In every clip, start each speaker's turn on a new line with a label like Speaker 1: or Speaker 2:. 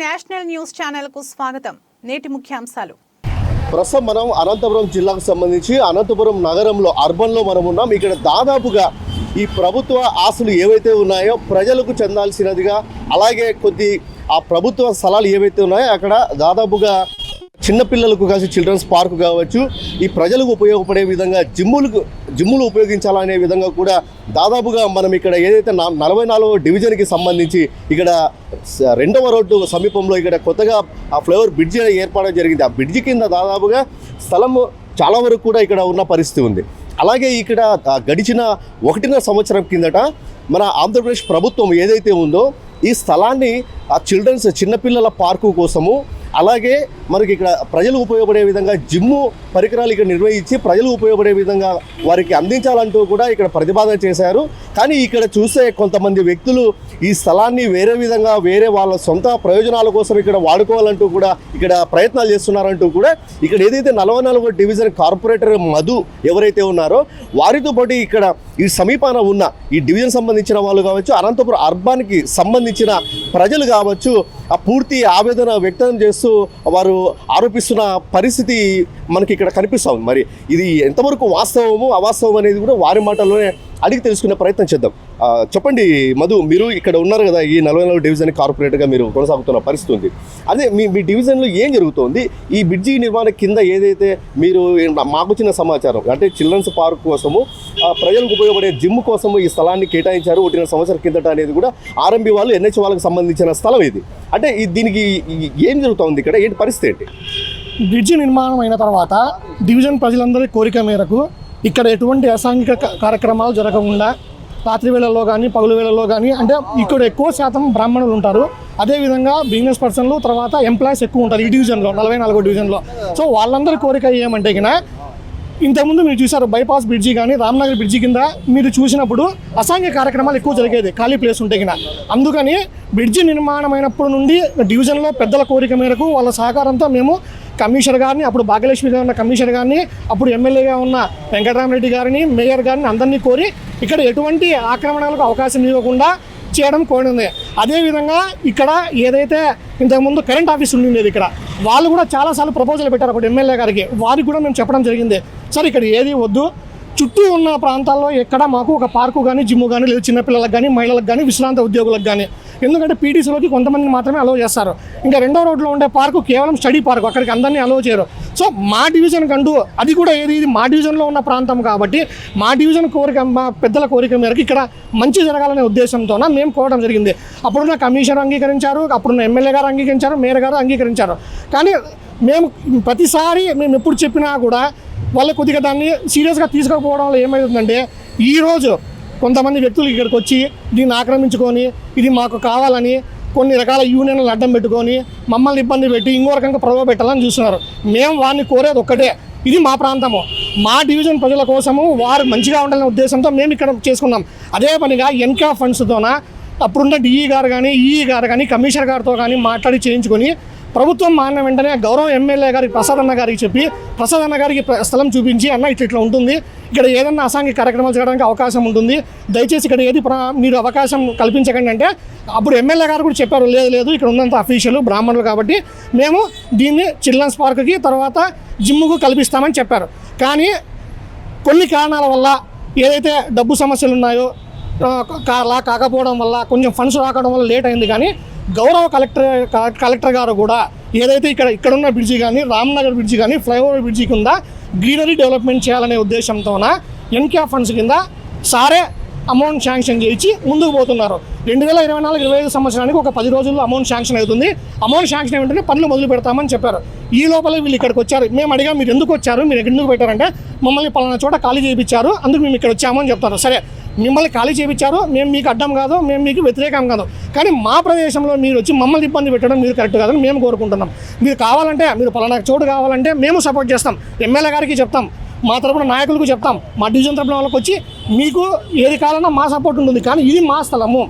Speaker 1: National news ఛానల్కు స్వాగతం. నేటి ముఖ్యాంశాలు.
Speaker 2: ప్రస్తుతం మనం అనంతపురం జిల్లాకు సంబంధించి అనంతపురం నగరంలో అర్బన్లో మనం ఉన్నాం. ఇక్కడ దాదాపుగా ఈ ప్రభుత్వ ఆస్తులు ఏవైతే ఉన్నాయో ప్రజలకు చెందాల్సినదిగా అలాగే కొద్ది ఆ ప్రభుత్వ స్థలాలు ఏవైతే ఉన్నాయో అక్కడ దాదాపుగా చిన్నపిల్లలకు కాసి చిల్డ్రన్స్ పార్క్ కావచ్చు ఈ ప్రజలకు ఉపయోగపడే విధంగా జిమ్ములకు జిమ్ములు ఉపయోగించాలనే విధంగా కూడా దాదాపుగా మనం ఇక్కడ ఏదైతే నా నలభై నాలుగో డివిజన్కి సంబంధించి ఇక్కడ స- రెండవ రోడ్డు సమీపంలో ఇక్కడ కొత్తగా ఆ ఫ్లైఓవర్ బ్రిడ్జి ఏర్పాటు జరిగింది. ఆ బ్రిడ్జి కింద దాదాపుగా స్థలం చాలా వరకు కూడా ఇక్కడ ఉన్న పరిస్థితి ఉంది. అలాగే ఇక్కడ గడిచిన ఒకటిన్నర సంవత్సరం కిందట మన ఆంధ్రప్రదేశ్ ప్రభుత్వం ఏదైతే ఉందో ఈ స్థలాన్ని ఆ చిల్డ్రన్స్ చిన్నపిల్లల పార్కు కోసము అలాగే మనకి ఇక్కడ ప్రజలు ఉపయోగపడే విధంగా జిమ్ము పరికరాలు ఇక్కడ నిర్వహించి ప్రజలు ఉపయోగపడే విధంగా వారికి అందించాలంటూ కూడా ఇక్కడ ప్రతిపాదన చేశారు. కానీ ఇక్కడ చూసే కొంతమంది వ్యక్తులు ఈ స్థలాన్ని వేరే విధంగా వేరే వాళ్ళ సొంత ప్రయోజనాల కోసం ఇక్కడ వాడుకోవాలంటూ కూడా ఇక్కడ ప్రయత్నాలు చేస్తున్నారంటూ కూడా ఇక్కడ ఏదైతే నలభై నాలుగో డివిజన్ కార్పొరేటర్ మధు ఎవరైతే ఉన్నారో వారితో పాటు ఇక్కడ ఈ సమీపాన ఉన్న ఈ డివిజన్ సంబంధించిన వాళ్ళు కావచ్చు అనంతపురం అర్బాన్కి సంబంధించిన ప్రజలు కావచ్చు ఆ పూర్తి ఆవేదన వ్యక్తం చేస్తూ వారు ఆరోపిస్తున్న పరిస్థితి మనకి ఇక్కడ కనిపిస్తుంది మరి ఇది ఎంతవరకు వాస్తవము అవాస్తవం అనేది కూడా వారి మాటల్లోనే అడిగి తెలుసుకునే ప్రయత్నం చేద్దాం. చెప్పండి మధు మీరు ఇక్కడ ఉన్నారు కదా ఈ నలభై నాలుగు డివిజన్ కార్పొరేటర్గా మీరు కొనసాగుతున్న పరిస్థితి ఉంది. అదే మీ మీ డివిజన్లో ఏం జరుగుతోంది? ఈ బ్రిడ్జి నిర్మాణ కింద ఏదైతే మీరు మాకు వచ్చిన సమాచారం అంటే చిల్డ్రన్స్ పార్క్ కోసము ఆ, ప్రజలకు ఉపయోగపడే జిమ్ కోసము ఈ స్థలాన్ని కేటాయించారు ఒకటిన సంవత్సరం కిందట అనేది కూడా ఆర్ఎంబి వాళ్ళు ఎన్హెచ్ వాళ్ళకి సంబంధించిన స్థలం ఇది. అంటే దీనికి ఏం జరుగుతోంది ఇక్కడ? ఏంటి పరిస్థితి ఏంటి?
Speaker 3: బ్రిడ్జి నిర్మాణం అయిన తర్వాత డివిజన్ ప్రజలందరి కోరిక మేరకు ఇక్కడ ఎటువంటి అసాంఘిక కార్యక్రమాలు జరగకుండా రాత్రి వేళల్లో కానీ పగులు వేళల్లో కానీ అంటే ఇక్కడ ఎక్కువ శాతం బ్రాహ్మణులు ఉంటారు. అదేవిధంగా బిజినెస్ పర్సన్లు తర్వాత ఎంప్లాయీస్ ఎక్కువ ఉంటారు ఈ డివిజన్లో నలభై నాలుగో డివిజన్లో. సో వాళ్ళందరి కోరిక ఏమంటే గిన ఇంతకుముందు మీరు చూసారు బైపాస్ బ్రిడ్జి కానీ రామ్నగర్ బ్రిడ్జి కింద మీరు చూసినప్పుడు అసాంఘ్య కార్యక్రమాలు ఎక్కువ జరిగేది ఖాళీ ప్లేస్ ఉంటే కింద అందుకని బ్రిడ్జి నిర్మాణమైనప్పటి నుండి డివిజన్లో పెద్దల కోరిక మేరకు వాళ్ళ సహకారంతో మేము కమిషనర్ గారిని అప్పుడు భాగ్యలక్ష్మి ఉన్న కమిషనర్ గారిని అప్పుడు ఎమ్మెల్యేగా ఉన్న వెంకటరామరెడ్డి గారిని మేయర్ గారిని అందరినీ కోరి ఇక్కడ ఎటువంటి ఆక్రమణలకు అవకాశం ఇవ్వకుండా చేయడం కోరింది. అదేవిధంగా ఇక్కడ ఏదైతే ఇంతకుముందు కరెంట్ ఆఫీస్ ఉండిండేది ఇక్కడ వాళ్ళు కూడా చాలాసార్లు ప్రపోజల్ పెట్టారు అప్పుడు ఎమ్మెల్యే గారికి. వారికి కూడా మేము చెప్పడం జరిగింది సార్ ఇక్కడ ఏది వద్దు. చుట్టూ ఉన్న ప్రాంతాల్లో ఎక్కడ మాకు ఒక పార్కు కానీ జిమ్ కానీ లేదా చిన్నపిల్లలకు కానీ మహిళలకు కానీ విశ్రాంత ఉద్యోగులకు కానీ ఎందుకంటే పీటీసీలోకి కొంతమంది మాత్రమే అలౌ చేస్తారు. ఇంకా రెండో రోడ్లో ఉండే పార్కు కేవలం స్టడీ పార్క్ అక్కడికి అందరినీ అలౌ చేయరు. సో మా డివిజన్ కంటూ అది కూడా ఏది? ఇది మా డివిజన్లో ఉన్న ప్రాంతం కాబట్టి మా డివిజన్ కోరిక మా పెద్దల కోరిక మేరకు ఇక్కడ మంచి జరగాలనే ఉద్దేశంతోన మేము కోరడం జరిగింది. అప్పుడున్న కమిషనర్ అంగీకరించారు అప్పుడున్న ఎమ్మెల్యే గారు అంగీకరించారు మేయర్ గారు అంగీకరించారు. కానీ మేము ప్రతిసారి మేము ఎప్పుడు చెప్పినా కూడా వాళ్ళు కొద్దిగా దాన్ని సీరియస్గా తీసుకోకపోవడం వల్ల ఏమవుతుందంటే ఈరోజు కొంతమంది వ్యక్తులు ఇక్కడికి వచ్చి దీన్ని ఆక్రమించుకొని ఇది మాకు కావాలని కొన్ని రకాల యూనియన్లు అడ్డం పెట్టుకొని మమ్మల్ని ఇబ్బంది పెట్టి ఇంకో రకంగా ప్రభావ పెట్టాలని చూస్తున్నారు. మేము వారిని కోరేది ఒక్కటే ఇది మా ప్రాంతము. మా డివిజన్ ప్రజల కోసము వారు మంచిగా ఉండాలనే ఉద్దేశంతో మేము ఇక్కడ చేసుకున్నాం. అదే పనిగా ఎన్కా ఫండ్స్తోన అప్పుడున్న డిఈ గారు కానీ ఈఈ గారు కానీ కమిషనర్ గారితో కానీ మాట్లాడి చేయించుకొని ప్రభుత్వం మారిన వెంటనే గౌరవ ఎమ్మెల్యే గారికి ప్రసాద్ అన్న గారికి చెప్పి ప్రసాద్ అన్న గారికి ప్ర- స్థలం చూపించి అన్న ఇట్లా ఇట్లా ఉంటుంది. ఇక్కడ ఏదన్నా అసాంఘిక కార్యక్రమాలు చేయడానికి అవకాశం ఉంటుంది. దయచేసి ఇక్కడ ఏది మీరు అవకాశం కల్పించకండి అంటే అప్పుడు ఎమ్మెల్యే గారు కూడా చెప్పారు లేదు లేదు ఇక్కడ ఉన్నంత అఫీషియల్ బ్రాహ్మణులు కాబట్టి మేము దీన్ని చిల్డ్రన్స్ పార్క్కి తర్వాత జిమ్ముకు కల్పిస్తామని చెప్పారు. కానీ కొన్ని కారణాల వల్ల ఏదైతే డబ్బు సమస్యలు ఉన్నాయో ఆ, అలా కాకపోవడం వల్ల కొంచెం ఫండ్స్ రాకపోవడం వల్ల లేట్ అయింది కానీ గౌరవ కలెక్టర్ కలెక్టర్ గారు కూడా ఏదైతే ఇక్కడ ఇక్కడున్న బ్రిడ్జి కానీ రామ్నగర్ బ్రిడ్జి కానీ ఫ్లైఓవర్ బ్రిడ్జి కింద గ్రీనరీ డెవలప్మెంట్ చేయాలనే ఉద్దేశంతోన ఎన్కే ఫండ్స్ కింద సారే అమౌంట్ శాంక్షన్ చేయించి ముందుకు పోతున్నారు. రెండు వేల ఇరవై నాలుగు ఇరవై ఐదు సంవత్సరానికి ఒక పది రోజుల్లో అమౌంట్ శాంక్షన్ అవుతుంది. అమౌంట్ శాంక్షన్ వెంటనే పనులు మొదలు పెడతామని చెప్పారు. ఈ లోపల వీళ్ళు ఇక్కడికి వచ్చారు. మేము అడిగా మీరు ఎందుకు వచ్చారు? మీరు ఎందుకు పెట్టారంటే మమ్మల్ని పలానా చోట ఖాళీ చేయించారు. అందుకు మేము ఇక్కడ వచ్చామని చెప్తారు. సరే మిమ్మల్ని ఖాళీ చేయించారు మేము మీకు అడ్డం కాదు మేము మీకు వ్యతిరేకం కాదు. కానీ మా ప్రదేశంలో మీరు వచ్చి మమ్మల్ని ఇబ్బంది పెట్టడం మీరు కరెక్ట్ కాదని మేము కోరుకుంటున్నాం. మీరు కావాలంటే మీరు పలానా చోటు కావాలంటే మేము సపోర్ట్ చేస్తాం. ఎమ్మెల్యే గారికి చెప్తాం. మా తరపున నాయకులకు చెప్తాం. మా డివిజన్ తరపున వాళ్ళకి వచ్చి మీకు ఏది కావాలన్నా మా సపోర్ట్ ఉంటుంది. కానీ ఇది మా స్థలము.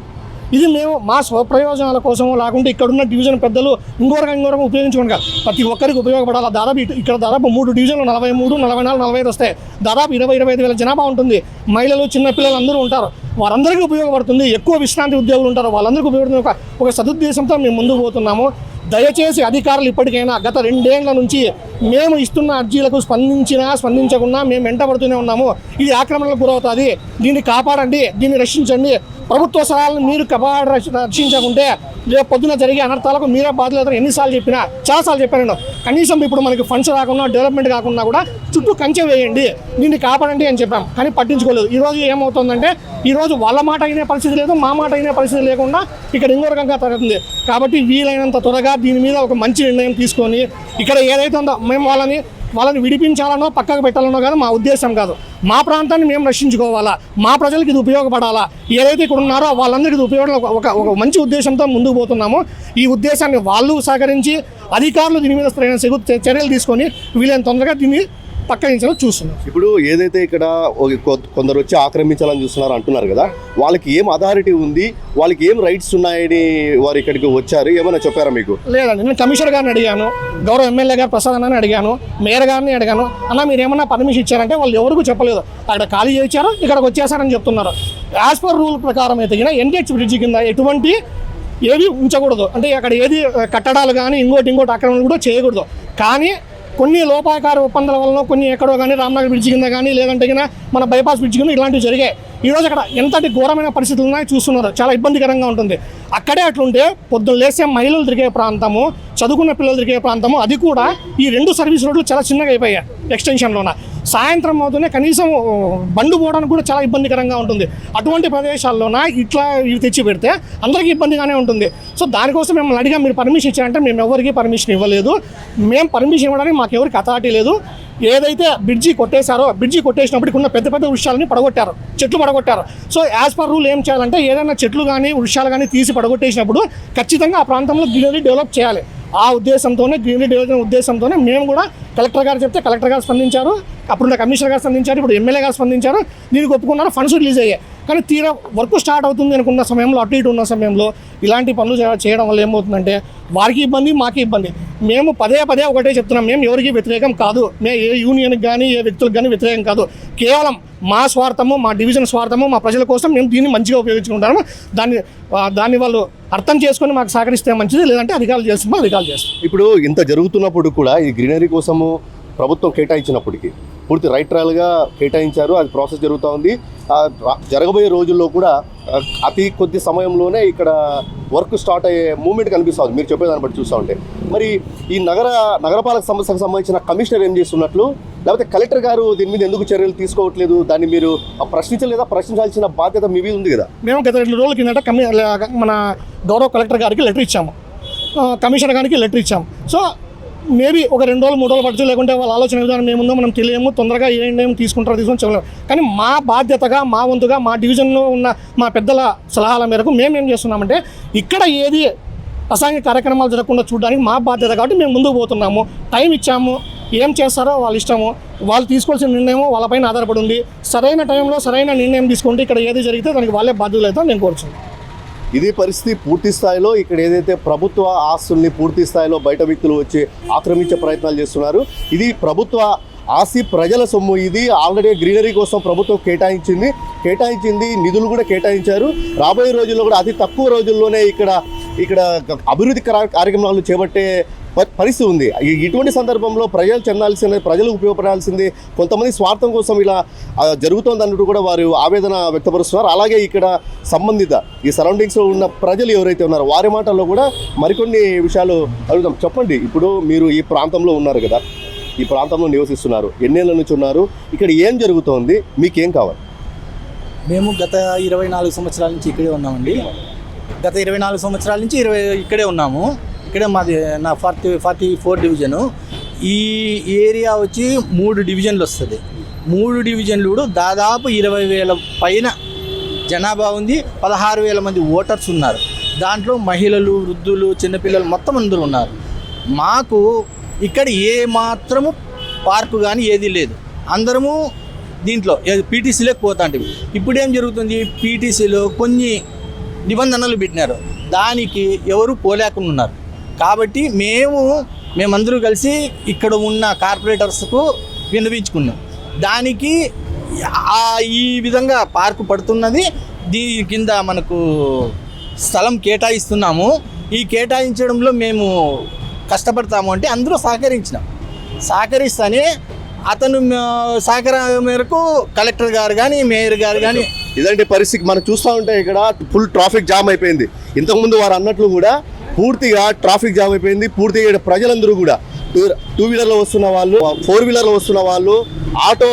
Speaker 3: ఇది మేము మా స్వప్రయోజనాల కోసమో లేకుంటే ఇక్కడున్న డివిజన్ పెద్దలు ఇంకోరకం ఇంకోరకం ఉపయోగించుకోండి కాదు. ప్రతి ఒక్కరికి ఉపయోగపడాలి? దాదాపు ఇటు- ఇక్కడ దాదాపు మూడు డివిజన్లు నలభై మూడు నలభై నాలుగు నలభై ఐదు వస్తాయి. దాదాపు ఇరవై ఇరవై ఐదు వేల జనాభా ఉంటుంది. మహిళలు చిన్నపిల్లలు అందరూ ఉంటారు. వారందరికీ ఉపయోగపడుతుంది. ఎక్కువ విశ్రాంతి ఉద్యోగులు ఉంటారు. వాళ్ళందరికీ ఉపయోగపడుతుంది. ఒక ఒక సదుద్దేశంతో మేము ముందుకు పోతున్నాము. దయచేసి అధికారులు ఇప్పటికైనా గత రెండేళ్ళ నుంచి మేము ఇస్తున్న అర్జీలకు స్పందించినా స్పందించకుండా మేము వెంటబడుతూనే ఉన్నాము. ఇది ఆక్రమణలకు గురవుతుంది. దీన్ని కాపాడండి దీన్ని రక్షించండి. ప్రభుత్వ స్థలాలను మీరు కాపాడ రక్షించకుంటే రేపు పొద్దున జరిగే అనర్థాలకు మీరే బాధ్యత ఎన్నిసార్లు చెప్పినా చాలాసార్లు చెప్పాను కనీసం ఇప్పుడు మనకి ఫండ్స్ రాకుండా డెవలప్మెంట్ కాకుండా కూడా చుట్టూ కంచె వేయండి. దీన్ని కాపాడండి అని చెప్పాం కానీ పట్టించుకోలేదు. ఈరోజు ఏమవుతుందంటే ఈరోజు వాళ్ళ మాట అయిన పరిస్థితి లేదు మా మాట అయిన పరిస్థితి లేకుండా ఇక్కడ ఇంకో రకంగా తగ్గుతుంది కాబట్టి వీలైనంత త్వరగా దీని మీద ఒక మంచి నిర్ణయం తీసుకొని ఇక్కడ ఏదైతే ఉందో మేము వాళ్ళని వాళ్ళని విడిపించాలనో పక్కకు పెట్టాలనో కానీ మా ఉద్దేశం కాదు. మా ప్రాంతాన్ని మేము రక్షించుకోవాలా? మా ప్రజలకు ఇది ఉపయోగపడాలా? ఏదైతే ఇక్కడ ఉన్నారో వాళ్ళందరికీ ఇది ఉపయోగం ఒక ఒక మంచి ఉద్దేశంతో ముందుకు పోతున్నాము. ఈ ఉద్దేశాన్ని వాళ్ళు సహకరించి అధికారులు దీని మీద చర్యలు తీసుకొని వీలైన తొందరగా దీన్ని పక్కనించాలో చూస్తున్నాం.
Speaker 2: ఇప్పుడు ఏదైతే ఇక్కడ కొందరు వచ్చి ఆక్రమించాలని చూస్తున్నారు అంటున్నారు కదా వాళ్ళకి ఏం అథారిటీ ఉంది వాళ్ళకి ఏం రైట్స్ ఉన్నాయని వారు ఇక్కడికి వచ్చారు ఏమైనా చెప్పారా మీకు?
Speaker 3: లేదండి నేను కమిషనర్ గారిని అడిగాను గౌరవ ఎమ్మెల్యే గారు ప్రసాద్ అన్నని అడిగాను మేయర్ గారిని అడిగాను. అన్న మీరు ఏమన్నా పర్మిషన్ ఇచ్చారంటే వాళ్ళు ఎవరికి చెప్పలేదు. అక్కడ ఖాళీ చేయించారు ఇక్కడికి వచ్చేసారని చెప్తున్నారు. యాజ్ పర్ రూల్ ప్రకారం అయితే ఎన్టీహెచ్ బ్రిడ్జి కింద ఎటువంటి ఏది ఉంచకూడదు. అంటే అక్కడ ఏది కట్టడాలు కానీ ఇంకోటి ఇంకోటి ఆక్రమణలు కూడా చేయకూడదు. కానీ కొన్ని లోపాయకార ఒప్పందాల వలన కొన్ని ఎక్కడో కానీ రామ్నగర్ బ్రిడ్జి కింద కానీ లేదంటే కింద మన బైపాస్ బ్రిడ్జి కింద ఇలాంటివి జరిగాయి. ఈరోజు అక్కడ ఎంతటి ఘోరమైన పరిస్థితులు ఉన్నాయో చూస్తున్నారు. చాలా ఇబ్బందికరంగా ఉంటుంది. అక్కడే అట్లుంటే పొద్దున్న లేసే మహిళలు తిరిగే ప్రాంతము చదువుకున్న పిల్లలు తిరిగే ప్రాంతము అది కూడా ఈ రెండు సర్వీస్ రోడ్లు చాలా చిన్నగా అయిపోయాయి. ఎక్స్టెన్షన్లోన సాయంత్రం అవుతూనే కనీసం బండు పోవడానికి కూడా చాలా ఇబ్బందికరంగా ఉంటుంది. అటువంటి ప్రదేశాల్లోన ఇట్లా ఇవి తెచ్చి పెడితే అందరికీ ఇబ్బందిగానే ఉంటుంది. సో దానికోసం మిమ్మల్ని అడిగా మీరు పర్మిషన్ ఇచ్చారంటే మేము ఎవరికి పర్మిషన్ ఇవ్వలేదు. మేము పర్మిషన్ ఇవ్వడానికి మాకు ఎవరికి అథారిటీ లేదు. ఏదైతే బ్రిడ్జి కొట్టేశారో బ్రిడ్జి కొట్టేసినప్పుడు ఉన్న పెద్ద పెద్ద వృక్షాలని పడగొట్టారు. చెట్లు పడగొట్టారు. సో యాజ్ పర్ రూల్ ఏం చేయాలంటే ఏదైనా చెట్లు కానీ వృక్షాలు కానీ తీసి పడగొట్టేసినప్పుడు ఖచ్చితంగా ఆ ప్రాంతంలో గ్రీనరీ డెవలప్ చేయాలి. ఆ ఉద్దేశంతోనే గ్రీనరీ డివిజన్ ఉద్దేశంతోనే మేము కూడా కలెక్టర్ గారు చెప్తే కలెక్టర్ గారు స్పందించారు. అప్పుడున్న కమిషనర్ గారు స్పందించారు ఇప్పుడు ఎమ్మెల్యే గారు స్పందించారు. దీనికి ఒప్పుకున్నారు ఫండ్స్ రిలీజ్ అయ్యాయి. కానీ తీరా వర్క్ స్టార్ట్ అవుతుంది అనుకున్న సమయంలో అటు ఇటు ఉన్న సమయంలో ఇలాంటి పనులు చేయడం వల్ల ఏమవుతుందంటే వారికి ఇబ్బంది మాకు ఇబ్బంది. మేము పదే పదే ఒకటే చెప్తున్నాం మేము ఎవరికి వ్యతిరేకం కాదు. మేము ఏ యూనియన్కి కానీ ఏ వ్యక్తులకు కానీ వ్యతిరేకం కాదు. కేవలం మా స్వార్థము మా డివిజన్ స్వార్థము మా ప్రజల కోసం మేము దీన్ని మంచిగా ఉపయోగించుకుంటాము. దాన్ని దాన్ని వాళ్ళు అర్థం చేసుకొని మాకు సహకరిస్తే మంచిది లేదంటే అధికారులు చేస్తున్నాం అధికారులు చేస్తాం
Speaker 2: ఇప్పుడు ఇంత జరుగుతున్నప్పుడు కూడా ఈ గ్రీనరీ కోసము ప్రభుత్వం కేటాయించినప్పటికీ పూర్తి రైట్ ట్రయల్గా కేటాయించారు. అది ప్రాసెస్ జరుగుతూ ఉంది. జరగబోయే రోజుల్లో కూడా అతి కొద్ది సమయంలోనే ఇక్కడ వర్క్ స్టార్ట్ అయ్యే మూమెంట్ కనిపిస్తుంది మీరు చెప్పేదాన్ని బట్టి చూస్తూ ఉంటే. మరి ఈ నగర నగరపాలక సంస్థకు సంబంధించిన కమిషనర్ ఏం చేస్తున్నట్లు? లేకపోతే కలెక్టర్ గారు దీని మీద ఎందుకు చర్యలు తీసుకోవట్లేదు? దాన్ని మీరు ఆ, ప్రశ్నించలేదా? ప్రశ్నించాల్సిన బాధ్యత మీ మీద ఉంది కదా?
Speaker 3: మేము గత రెండు రోజుల కిందట మన గౌరవ కలెక్టర్ గారికి లెటర్ ఇచ్చాము. కమిషనర్ గారికి లెటర్ ఇచ్చాము. సో మేబీ ఒక రెండు రోజులు మూడు రోజులు పడచ్చు లేకుంటే వాళ్ళ ఆలోచన విధానం ఏముందో మనం తెలియము తొందరగా ఏ నిర్ణయం తీసుకుంటారో తీసుకొని చెప్పలేము. కానీ మా బాధ్యతగా మా వంతుగా మా డివిజన్లో ఉన్న మా పెద్దల సలహాల మేరకు మేము ఏం చేస్తున్నామంటే ఇక్కడ ఏది అసాంఘిక కార్యక్రమాలు జరగకుండా చూడడానికి మా బాధ్యత కాబట్టి మేము ముందుకు పోతున్నాము. టైం ఇచ్చాము ఏం చేస్తారో వాళ్ళ ఇష్టము వాళ్ళు తీసుకోవాల్సిన నిర్ణయం వాళ్ళపైన ఆధారపడి ఉంది. సరైన టైంలో సరైన నిర్ణయం తీసుకుంటే ఇక్కడ ఏది జరిగితే దానికి వాళ్ళే బాధ్యతలు అయితే నేను కోరుచున్నాను.
Speaker 2: ఇది పరిస్థితి పూర్తి స్థాయిలో ఇక్కడ ఏదైతే ప్రభుత్వ ఆస్తుల్ని పూర్తి స్థాయిలో బయట వ్యక్తులు వచ్చి ఆక్రమించే ప్రయత్నాలు చేస్తున్నారు. ఇది ప్రభుత్వ ఆస్తి ప్రజల సొమ్ము. ఇది ఆల్రెడీ గ్రీనరీ కోసం ప్రభుత్వం కేటాయించింది. కేటాయించింది నిధులు కూడా కేటాయించారు. రాబోయే రోజుల్లో కూడా అతి తక్కువ రోజుల్లోనే ఇక్కడ ఇక్కడ అభివృద్ధి కార్యక్రమాలు చేపట్టే పరిస్థితి ఉంది. ఇటువంటి సందర్భంలో ప్రజలు చెందాల్సింది ప్రజలు ఉపయోగపడాల్సింది కొంతమంది స్వార్థం కోసం ఇలా జరుగుతోంది అన్నట్టు కూడా వారు ఆవేదన వ్యక్తపరుస్తున్నారు. అలాగే ఇక్కడ సంబంధిత ఈ సరౌండింగ్స్లో ఉన్న ప్రజలు ఎవరైతే ఉన్నారో వారి మాటల్లో కూడా మరికొన్ని విషయాలు అడుగుతాం చెప్పండి ఇప్పుడు మీరు ఈ ప్రాంతంలో ఉన్నారు కదా ఈ ప్రాంతంలో నివసిస్తున్నారు ఎన్నేళ్ళ నుంచి ఉన్నారు ఇక్కడ ఏం జరుగుతోంది మీకేం కావాలి?
Speaker 4: మేము గత ఇరవై నాలుగు సంవత్సరాల నుంచి ఇక్కడే ఉన్నామండి. గత ఇరవై నాలుగు సంవత్సరాల నుంచి ఇరవై ఇక్కడే ఉన్నాము. ఇక్కడ మాది నా ఫార్టీ ఫార్టీ ఫోర్ డివిజను. ఈ ఏరియా వచ్చి మూడు డివిజన్లు వస్తుంది. మూడు డివిజన్లు కూడా దాదాపు ఇరవై వేల పైన జనాభా ఉంది. పదహారు వేల మంది ఓటర్స్ ఉన్నారు. దాంట్లో మహిళలు వృద్ధులు చిన్నపిల్లలు మొత్తం అందరూ ఉన్నారు. మాకు ఇక్కడ ఏ మాత్రము పార్కు కానీ ఏది లేదు. అందరము దీంట్లో పీటీసీలోకి పోతాంటివి ఇప్పుడు ఏం జరుగుతుంది? పీటీసీలో కొన్ని నిబంధనలు పెట్టినారు. దానికి ఎవరు పోలేకుండా ఉన్నారు. కాబట్టి మేము మేమందరూ కలిసి ఇక్కడ ఉన్న కార్పొరేటర్స్కు విన్నవించుకున్నాం. దానికి ఈ విధంగా పార్కు పడుతున్నది. దీని కింద మనకు స్థలం కేటాయిస్తున్నాము. ఈ కేటాయించడంలో మేము కష్టపడతాము అంటే అందరూ సహకరించినాం. సహకరిస్తానే అతను సహకారం మేరకు కలెక్టర్ గారు కానీ మేయర్ గారు కానీ
Speaker 2: ఇదంటే పరిస్థితి మనం చూస్తూ ఉంటే ఇక్కడ ఫుల్ ట్రాఫిక్ జామ్ అయిపోయింది. ఇంతకుముందు వారు అన్నట్లు కూడా పూర్తిగా ట్రాఫిక్ జామ్ అయిపోయింది. పూర్తిగా ఇక్కడ ప్రజలందరూ కూడా టూ వీలర్లో వస్తున్న వాళ్ళు ఫోర్ వీలర్లో వస్తున్న వాళ్ళు ఆటో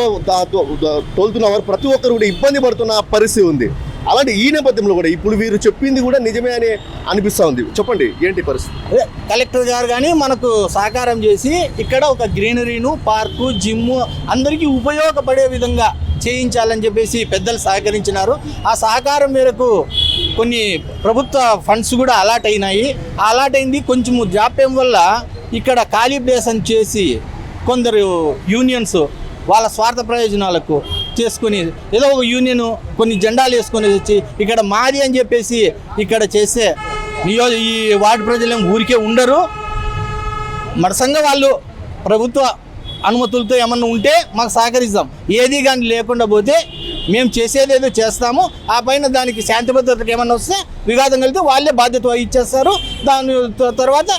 Speaker 2: తోలుతున్న వారు ప్రతి ఒక్కరు కూడా ఇబ్బంది పడుతున్న పరిస్థితి ఉంది. అలాంటి ఈ నేపథ్యంలో కూడా ఇప్పుడు వీరు చెప్పింది కూడా నిజమే అని అనిపిస్తూ ఉంది. చెప్పండి ఏంటి పరిస్థితి?
Speaker 4: అదే కలెక్టర్ గారు కానీ మనకు సహకారం చేసి ఇక్కడ ఒక గ్రీనరీను పార్కు జిమ్ అందరికీ ఉపయోగపడే విధంగా చేయించాలని చెప్పేసి పెద్దలు సహకరించినారు. ఆ సహకారం మేరకు కొన్ని ప్రభుత్వ ఫండ్స్ కూడా అలాట్ అయినాయి. అలాట్ అయింది. కొంచెము జాప్యం వల్ల ఇక్కడ ఖాళీ ప్లేస్ అని చేసి కొందరు యూనియన్స్ వాళ్ళ స్వార్థ ప్రయోజనాలకు చేసుకుని ఏదో ఒక యూనియన్ కొన్ని జెండాలు వేసుకొని వచ్చి ఇక్కడ మాది అని చెప్పేసి ఇక్కడ చేస్తే నియో ఈ వార్డు ప్రజలు ఊరికే ఉండరు. మరసంగా వాళ్ళు ప్రభుత్వ అనుమతులతో ఏమన్నా ఉంటే మాకు సహకరిస్తాం. ఏది కానీ లేకుండా పోతే మేము చేసేదేదో చేస్తాము. ఆ పైన దానికి శాంతి భద్రతకు ఏమన్నా వస్తే వివాదం కలిగితే వాళ్ళే బాధ్యత ఇచ్చేస్తారు దాని త- తర్వాత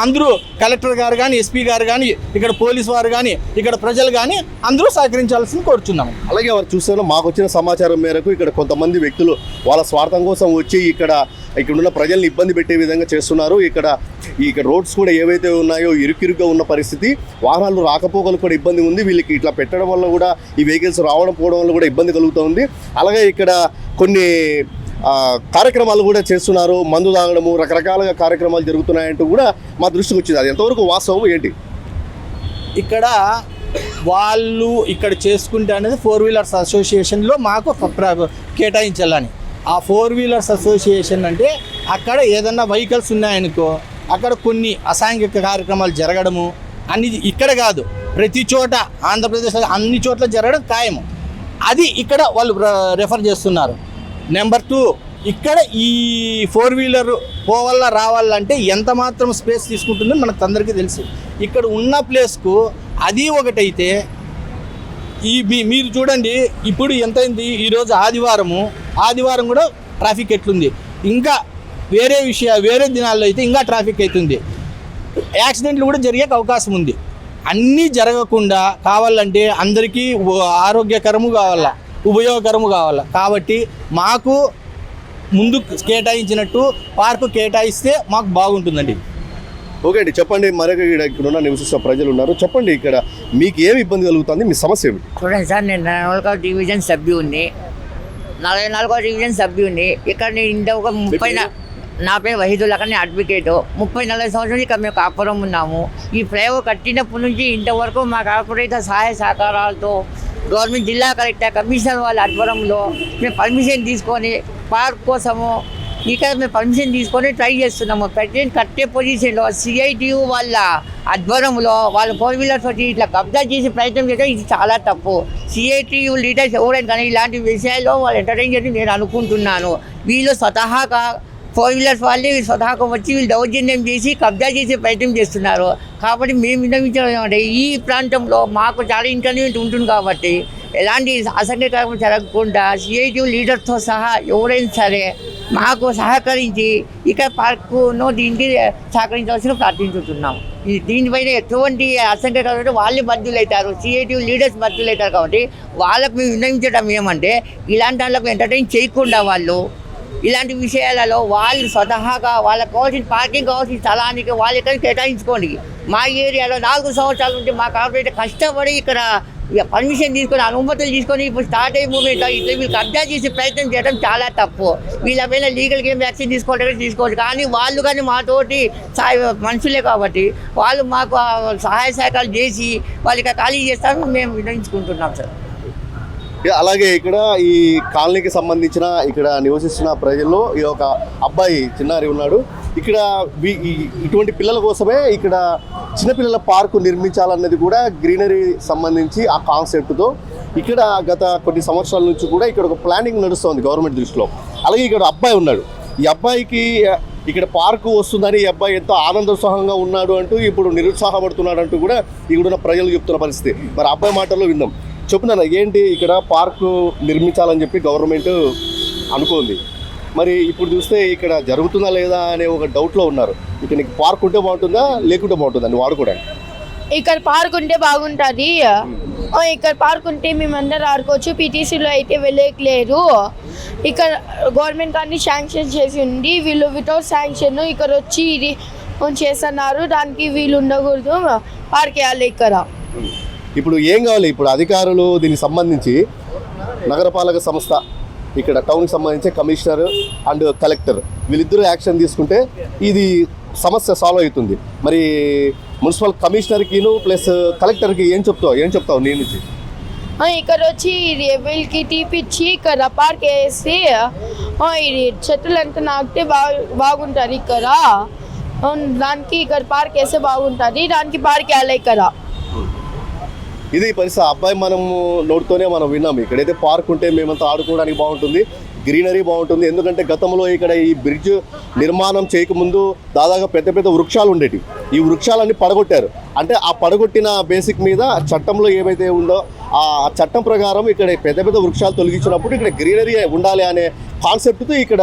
Speaker 4: అందరూ కలెక్టర్ గారు కానీ ఎస్పీ గారు కానీ ఇక్కడ పోలీస్ వారు కానీ ఇక్కడ ప్రజలు కానీ అందరూ సహకరించాల్సింది కోరుచున్నాము.
Speaker 2: అలాగే వారు చూస్తాను మాకు వచ్చిన సమాచారం మేరకు ఇక్కడ కొంతమంది వ్యక్తులు వాళ్ళ స్వార్థం కోసం వచ్చి ఇక్కడ ఇక్కడ ఉన్న ప్రజల్ని ఇబ్బంది పెట్టే విధంగా చేస్తున్నారు. ఇక్కడ ఈ ఇక్కడ రోడ్స్ కూడా ఏవైతే ఉన్నాయో ఇరుకిరుగ్గా ఉన్న పరిస్థితి వాహనాలు రాకపోకలు కూడా ఇబ్బంది ఉంది. వీళ్ళకి ఇట్లా పెట్టడం వల్ల కూడా ఈ వెహికల్స్ రావడం పోవడం వల్ల కూడా ఇబ్బంది కలుగుతుంది అలాగే ఇక్కడ కొన్ని కార్యక్రమాలు కూడా చేస్తున్నారు. మందు తాగడము రకరకాలుగా కార్యక్రమాలు జరుగుతున్నాయంటూ కూడా మా దృష్టికి వచ్చింది. అది ఎంతవరకు వాస్తవం ఏంటి?
Speaker 4: ఇక్కడ వాళ్ళు ఇక్కడ చేసుకుంటే అనేది ఫోర్ వీలర్స్ అసోసియేషన్లో మాకు కేటాయించాలని. ఆ ఫోర్ వీలర్స్ అసోసియేషన్ అంటే అక్కడ ఏదన్నా వెహికల్స్ ఉన్నాయనుకో అక్కడ కొన్ని అసాంఘిక కార్యక్రమాలు జరగడము అన్ని ఇక్కడ కాదు ప్రతి చోట ఆంధ్రప్రదేశ్లో అన్ని చోట్ల జరగడం ఖాయము. అది ఇక్కడ వాళ్ళు రెఫర్ చేస్తున్నారు. నెంబర్ టూ ఇక్కడ ఈ ఫోర్ వీలర్ పోవాలా రావాలంటే ఎంత మాత్రం స్పేస్ తీసుకుంటుందో మనకు అందరికీ తెలుసు. ఇక్కడ ఉన్న ప్లేస్కు అది ఒకటైతే ఈ మీ మీరు చూడండి ఇప్పుడు ఎంతైంది? ఈరోజు ఆదివారము. ఆదివారం కూడా ట్రాఫిక్ ఎట్లుంది? ఇంకా వేరే విషయ వేరే దినాల్లో అయితే ఇంకా ట్రాఫిక్ అవుతుంది. యాక్సిడెంట్లు కూడా జరిగే అవకాశం ఉంది. అన్నీ జరగకుండా కావాలంటే అందరికీ ఆరోగ్యకరము కావాలా ఉపయోగకరము కావాలా. కాబట్టి మాకు ముందు కేటాయించినట్టు పార్కు కేటాయిస్తే మాకు బాగుంటుందండి.
Speaker 2: ఓకే అండి చెప్పండి. మరొక ఇక్కడ ఇక్కడ ఉన్న నివసిస్తున్న ప్రజలు ఉన్నారు. చెప్పండి ఇక్కడ మీకు ఏమి ఇబ్బంది కలుగుతుంది? మీ సమస్య ఏమిటి?
Speaker 5: చూడండి సార్ నేను డివిజన్ సభ్యుని నలభై నాలుగో డివిజన్ సభ్యుని ఇక్కడ నేను ఇంత ఒక ముప్పై నా- పేరు? వహీదుల్ అక్కడ నేను అడ్వకేట్ ముప్పై నలభై సంవత్సరాలు ఇక్కడ మేము కాపురం ఉన్నాము. ఈ ఫ్లైఓవర్ కట్టినప్పటి నుంచి ఇంతవరకు మా కార్పొరేటర్ సహాయ సహకారాలతో గవర్నమెంట్ జిల్లా కలెక్టర్ కమిషనర్ వాళ్ళ ఆధ్వర్యంలో మేము పర్మిషన్ తీసుకొని పార్క్ కోసము ఇక్కడ మేము పర్మిషన్ తీసుకొని ట్రై చేస్తున్నాము ప్రజెంట్ కట్టే పొజిషన్లో సిఐటియు వాళ్ళ ఆధ్వర్యంలో వాళ్ళ ఫోర్ వీలర్స్ వచ్చి ఇట్లా కబ్జా చేసే ప్రయత్నం చేయడం ఇది చాలా తప్పు. సిఐటియు లీడర్స్ ఎవరైనా కానీ ఇలాంటి విషయాల్లో వాళ్ళు ఎంటర్టైన్ చేసి నేను అనుకుంటున్నాను. వీళ్ళు స్వతహాగా ఫోర్ వీలర్స్ వాళ్ళే వీళ్ళు స్వతహాగా వచ్చి వీళ్ళు దౌర్జన్యం చేసి కబ్జా చేసే ప్రయత్నం చేస్తున్నారు. కాబట్టి మేము విన్నవించడం అంటే ఈ ప్రాంతంలో మాకు చాలా ఇన్కన్వీనియంట్ ఉంటుంది కాబట్టి ఎలాంటి అసంఖ్య కార్యక్రమం జరగకుండా సిఐటి లీడర్స్తో సహా ఎవరైనా సరే మాకు సహకరించి ఇక పార్కును దీనికి సహకరించవలసిన ప్రార్థించుతున్నాం. ఈ దీనిపైన ఎటువంటి అసంఖ్య కాబట్టి వాళ్ళే బద్దులు అవుతారు లీడర్స్ బద్దులు కాబట్టి వాళ్ళకు మేము విన్నవించడం ఏమంటే ఇలాంటి వాళ్ళకు ఎంటర్టైన్ చేయకుండా వాళ్ళు ఇలాంటి విషయాలలో వాళ్ళు స్వతహాగా వాళ్ళకి కావాల్సిన పార్కింగ్ కావాల్సిన స్థలానికి వాళ్ళు ఇక్కడ కేటాయించుకోండి. మా ఏరియాలో నాలుగు సంవత్సరాల నుండి మా కార్పొరేటర్ కష్టపడి ఇక్కడ ఇక పర్మిషన్ తీసుకొని అనుమతులు తీసుకొని ఇప్పుడు స్టార్ట్ అయ్యే మూమెంట్లో ఇట్లా వీళ్ళు కబ్జా చేసే ప్రయత్నం చేయడం చాలా తప్పు. వీళ్ళపైన లీగల్ గేమ్ వ్యాక్సిన్ తీసుకోవడం తీసుకోవచ్చు కానీ వాళ్ళు కానీ మాతోటి మనుషులే కాబట్టి వాళ్ళు మాకు సహాయ సహకారాలు చేసి వాళ్ళకి ఖాళీ చేస్తారని మేము వినియోగించుకుంటున్నాం సార్.
Speaker 2: అలాగే ఇక్కడ ఈ కాలనీకి సంబంధించిన ఇక్కడ నివసిస్తున్న ప్రజల్లో ఈ ఒక అబ్బాయి చిన్నారి ఉన్నాడు. ఇక్కడ ఇటువంటి పిల్లల కోసమే ఇక్కడ చిన్నపిల్లల పార్కు నిర్మించాలన్నది కూడా గ్రీనరీ సంబంధించి ఆ కాన్సెప్ట్తో ఇక్కడ గత కొన్ని సంవత్సరాల నుంచి కూడా ఇక్కడ ఒక ప్లానింగ్ నడుస్తుంది గవర్నమెంట్ దృష్టిలో. అలాగే ఇక్కడ అబ్బాయి ఉన్నాడు. ఈ అబ్బాయికి ఇక్కడ పార్కు వస్తుందని ఈ అబ్బాయి ఎంతో ఆనందోత్సాహంగా ఉన్నాడు అంటూ ఇప్పుడు నిరుత్సాహపడుతున్నాడు అంటూ కూడా ఇక్కడ ప్రజలు చెప్తున్న పరిస్థితి. మరి అబ్బాయి మాటల్లో విందాం. చెప్పున్నాను ఏంటి ఇక్కడ పార్కు నిర్మించాలని చెప్పి గవర్నమెంట్ అనుకుంది. మరి ఇప్పుడు చూస్తే ఇక్కడ జరుగుతుందా లేదా అనే ఒక డౌట్లో ఉన్నారు. ఇక్కడ నీకు పార్క్ ఉంటే బాగుంటుందా లేకుంటే బాగుంటుందా నువ్వు వాడుకోవడానికి
Speaker 6: ఇక్కడ పార్క్ ఉంటే బాగుంటుంది. ఇక్కడ పార్క్ ఉంటే మేమందరూ ఆడుకోవచ్చు. పీటీసీలో అయితే వెళ్ళలేరు. ఇక్కడ గవర్నమెంట్ అన్ని శాంక్షన్ చేసి ఉంది. వీళ్ళు వితౌట్ శాంక్షన్ ఇక్కడ వచ్చి ఇది చేస్తున్నారు. దానికి వీళ్ళు ఉండకూడదు. పార్క్ వేయాలి ఇక్కడ.
Speaker 2: ఇప్పుడు ఏం కావాలి? ఇప్పుడు అధికారులు దీనికి సంబంధించి నగరపాలక సంస్థ ఇక్కడ టౌన్కి సంబంధించి కమిషనర్ అండ్ కలెక్టర్ వీళ్ళిద్దరూ యాక్షన్ తీసుకుంటే ఇది సమస్య సాల్వ్ అవుతుంది. మరి మున్సిపల్ కమిషనర్కిను ప్లస్ కలెక్టర్కి ఏం చెప్తావు? ఏం చెప్తావు నీ నుంచి?
Speaker 6: ఇక్కడ వచ్చి ఇది వీళ్ళకి తీపిచ్చి ఇక్కడ పార్క్ వేసి ఇది చెట్లు అంతా నాకితే బాగు బాగుంటుంది ఇక్కడ. దానికి ఇక్కడ పార్క్ వేస్తే బాగుంటుంది. దానికి పార్క్ వేయాలి ఇక్కడ.
Speaker 2: ఇది పరిస్థితి. అబ్బాయి మనము నోటితోనే మనం విన్నాం. ఇక్కడైతే పార్క్ ఉంటే మేమంతా ఆడుకోవడానికి బాగుంటుంది. గ్రీనరీ బాగుంటుంది. ఎందుకంటే గతంలో ఇక్కడ ఈ బ్రిడ్జ్ నిర్మాణం చేయకముందు దాదాపు పెద్ద పెద్ద వృక్షాలు ఉండేవి ఈ వృక్షాలన్నీ పడగొట్టారు. అంటే ఆ పడగొట్టిన బేసిక్ మీద చట్టంలో ఏమైతే ఉందో ఆ చట్టం ప్రకారం ఇక్కడ పెద్ద పెద్ద వృక్షాలు తొలగించినప్పుడు ఇక్కడ గ్రీనరీ ఉండాలి అనే కాన్సెప్ట్తో ఇక్కడ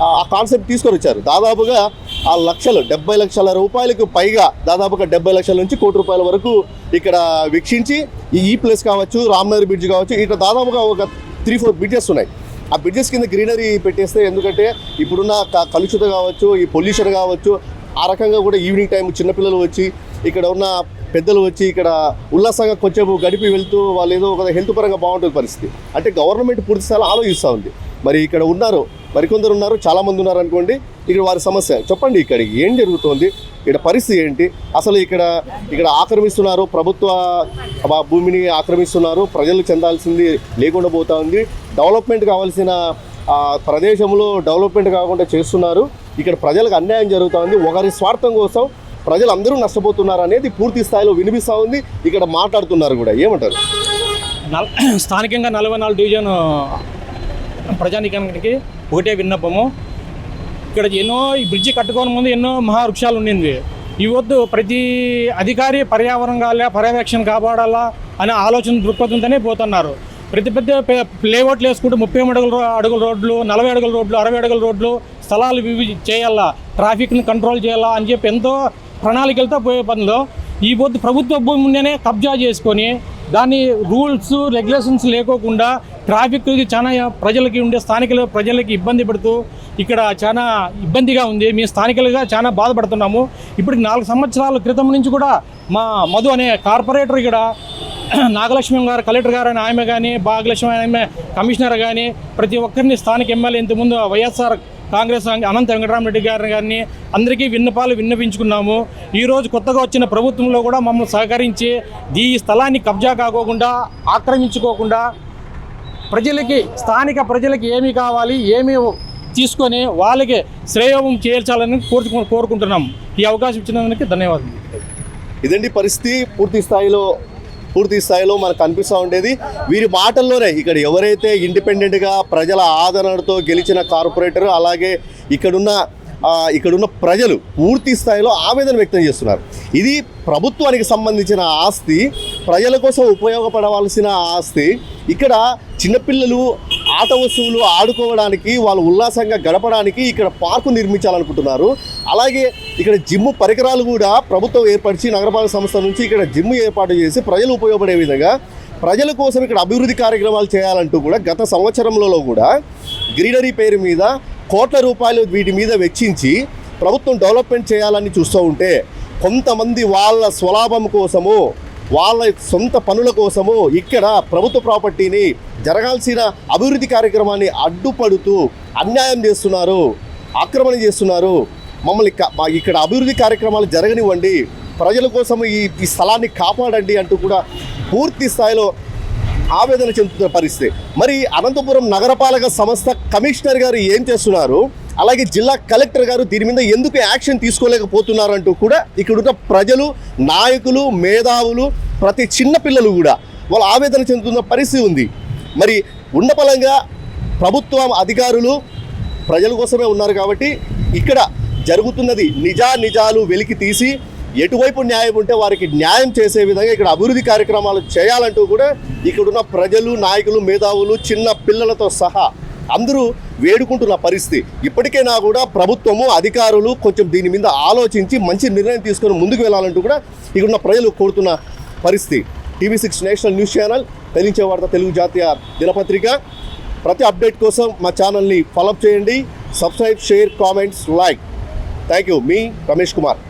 Speaker 2: ఆ- కాన్సెప్ట్ తీసుకొని వచ్చారు దాదాపుగా ఆ లక్షలు డెబ్బై లక్షల రూపాయలకు పైగా దాదాపుగా డెబ్బై లక్షల నుంచి కోటి రూపాయల వరకు ఇక్కడ వీక్షించి ఈ e ఈ ప్లేస్ కావచ్చు రామ్నగర్ బ్రిడ్జ్ కావచ్చు ఇట్లా దాదాపుగా ఒక త్రీ ఫోర్ బ్రిడ్జెస్ ఉన్నాయి. ఆ బ్రిడ్జెస్ కింద గ్రీనరీ పెట్టేస్తే ఎందుకంటే ఇప్పుడున్న కలుషిత కావచ్చు ఈ పొల్యూషన్ కావచ్చు ఆ రకంగా కూడా ఈవినింగ్ టైం చిన్నపిల్లలు వచ్చి ఇక్కడ ఉన్న పెద్దలు వచ్చి ఇక్కడ ఉల్లాసంగా కొంచెం గడిపి వెళ్తూ వాళ్ళు ఏదో ఒక హెల్త్ పరంగా బాగుంటుంది పరిస్థితి. అంటే గవర్నమెంట్ పూర్తి స్థాయిలో ఆలోచిస్తూ ఉంది. మరి ఇక్కడ ఉన్నారు మరికొందరు ఉన్నారు చాలామంది ఉన్నారు అనుకోండి ఇక్కడ వారి సమస్య. చెప్పండి ఇక్కడ ఏం జరుగుతోంది? ఇక్కడ పరిస్థితి ఏంటి? అసలు ఇక్కడ ఇక్కడ ఆక్రమిస్తున్నారు ప్రభుత్వ భూమిని ఆక్రమిస్తున్నారు ప్రజలు చెందాల్సింది లేకుండా పోతా ఉంది. డెవలప్మెంట్ కావాల్సిన ప్రదేశంలో డెవలప్మెంట్ కాకుండా చేస్తున్నారు. ఇక్కడ ప్రజలకు అన్యాయం జరుగుతూ ఉంది. ఒకరి స్వార్థం కోసం ప్రజలు అందరూ నష్టపోతున్నారు అనేది పూర్తి స్థాయిలో వినిపిస్తూ ఉంది. ఇక్కడ మాట్లాడుతున్నారు కూడా. ఏమంటారు?
Speaker 7: స్థానికంగా నలభై నాలుగు డివిజన్ ప్రజానికానికి ఒకటే విన్నపము. ఇక్కడ ఎన్నో ఈ బ్రిడ్జి కట్టుకోని ముందు ఎన్నో మహావృక్షాలు ఉండింది. ఈ వద్దు ప్రతి అధికారి పర్యావరణం కాలే పర్యవేక్షణ కాపాడాలా అనే ఆలోచన దృక్పథంతోనే పోతున్నారు. ప్రతి పెద్ద ప్లేఅవుట్లు వేసుకుంటూ ముప్పై అడుగుల అడుగుల రోడ్లు నలభై అడుగుల రోడ్లు అరవై అడుగుల రోడ్లు స్థలాలు చేయాలా ట్రాఫిక్ని కంట్రోల్ చేయాలా అని చెప్పి ఎంతో ప్రణాళికలతో పోయే పనులు ఈ పొద్దు ప్రభుత్వ భూమి ముందేనే కబ్జా చేసుకొని దాని రూల్స్ రెగ్యులేషన్స్ లేకోకుండా ట్రాఫిక్ చాలా ప్రజలకి ఉండే స్థానికుల ప్రజలకి ఇబ్బంది పెడుతూ ఇక్కడ చాలా ఇబ్బందిగా ఉంది. మేము స్థానికులుగా చాలా బాధపడుతున్నాము. ఇప్పుడు నాలుగు సంవత్సరాల క్రితం నుంచి కూడా మా మధు అనే కార్పొరేటర్ ఇక్కడ నాగలక్ష్మి గారు కలెక్టర్ గారు అని ఆమె కానీ భాగలక్ష్మి ఆమె కమిషనర్ కానీ ప్రతి ఒక్కరిని స్థానిక ఎమ్మెల్యే ఇంతకుముందు వైఎస్ఆర్ కాంగ్రెస్ అనంత వెంకటరామరెడ్డి గారిని గారిని అందరికీ విన్నపాలు విన్నపించుకున్నాము ఈరోజు కొత్తగా వచ్చిన ప్రభుత్వంలో కూడా మమ్మల్ని సహకరించి ఈ స్థలాన్ని కబ్జా కాకోకుండా ఆక్రమించుకోకుండా ప్రజలకి స్థానిక ప్రజలకి ఏమి కావాలి ఏమి తీసుకొని వాళ్ళకి శ్రేయోగం చేర్చాలని కోరుకు కోరుకుంటున్నాం. ఈ అవకాశం ఇచ్చినందుకు ధన్యవాదాలు
Speaker 2: ఇదండి పరిస్థితి. పూర్తి స్థాయిలో పూర్తి స్థాయిలో మనకు కనిపిస్తూ ఉండేది. వీరి మాటల్లోనే ఇక్కడ ఎవరైతే ఇండిపెండెంట్గా ప్రజల ఆదరణతో గెలిచిన కార్పొరేటర్ అలాగే ఇక్కడున్న ఇక్కడున్న ప్రజలు పూర్తి స్థాయిలో ఆవేదన వ్యక్తం చేస్తున్నారు. ఇది ప్రభుత్వానికి సంబంధించిన ఆస్తి ప్రజల కోసం ఉపయోగపడవలసిన ఆస్తి. ఇక్కడ చిన్నపిల్లలు ఆట వస్తువులు ఆడుకోవడానికి వాళ్ళు ఉల్లాసంగా గడపడానికి ఇక్కడ పార్కు నిర్మించాలనుకుంటున్నారు. అలాగే ఇక్కడ జిమ్ పరికరాలు కూడా ప్రభుత్వం ఏర్పరిచి నగరపాలక సంస్థ నుంచి ఇక్కడ జిమ్ ఏర్పాటు చేసి ప్రజలు ఉపయోగపడే విధంగా ప్రజల కోసం ఇక్కడ అభివృద్ధి కార్యక్రమాలు చేయాలంటూ కూడా గత సంవత్సరంలో కూడా గ్రీనరీ పేరు మీద కోట్ల రూపాయలు వీటి మీద వెచ్చించి ప్రభుత్వం డెవలప్మెంట్ చేయాలని చూస్తూ ఉంటే కొంతమంది వాళ్ళ స్వలాభం కోసము వాళ్ళ సొంత పనుల కోసము ఇక్కడ ప్రభుత్వ ప్రాపర్టీని జరగాల్సిన అభివృద్ధి కార్యక్రమాన్ని అడ్డుపడుతూ అన్యాయం చేస్తున్నారు ఆక్రమణ చేస్తున్నారు. మమ్మల్ని మా ఇక్కడ అభివృద్ధి కార్యక్రమాలు జరగనివ్వండి. ప్రజల కోసం ఈ ఈ స్థలాన్ని కాపాడండి అంటూ కూడా పూర్తి స్థాయిలో ఆవేదన చెందుతున్న పరిస్థితి. మరి అనంతపురం నగరపాలక సంస్థ కమిషనర్ గారు ఏం చేస్తున్నారు? అలాగే జిల్లా కలెక్టర్ గారు దీని మీద ఎందుకు యాక్షన్ తీసుకోలేకపోతున్నారంటూ కూడా ఇక్కడున్న ప్రజలు నాయకులు మేధావులు ప్రతి చిన్న పిల్లలు కూడా వాళ్ళు ఆవేదన చెందుతున్న పరిస్థితి ఉంది. మరి ఉండపలంగా ప్రభుత్వం అధికారులు ప్రజల కోసమే ఉన్నారు కాబట్టి ఇక్కడ జరుగుతున్నది నిజా నిజాలు వెలికి తీసి ఎటువైపు న్యాయం ఉంటే వారికి న్యాయం చేసే విధంగా ఇక్కడ అభివృద్ధి కార్యక్రమాలు చేయాలంటూ కూడా ఇక్కడున్న ప్రజలు నాయకులు మేధావులు చిన్న పిల్లలతో సహా అందరూ వేడుకుంటున్న పరిస్థితి. ఇప్పటికైనా కూడా ప్రభుత్వము అధికారులు కొంచెం దీని మీద ఆలోచించి మంచి నిర్ణయం తీసుకొని ముందుకు వెళ్ళాలంటూ కూడా ఇక్కడున్న ప్రజలు కోరుతున్న పరిస్థితి. TV six national news channel తెలించే వార్త తెలుగు జాతీయ దినపత్రిక. ప్రతి అప్డేట్ కోసం మా ఛానల్ని ఫాలో చేయండి. Subscribe share comments like thank you me Ramesh Kumar.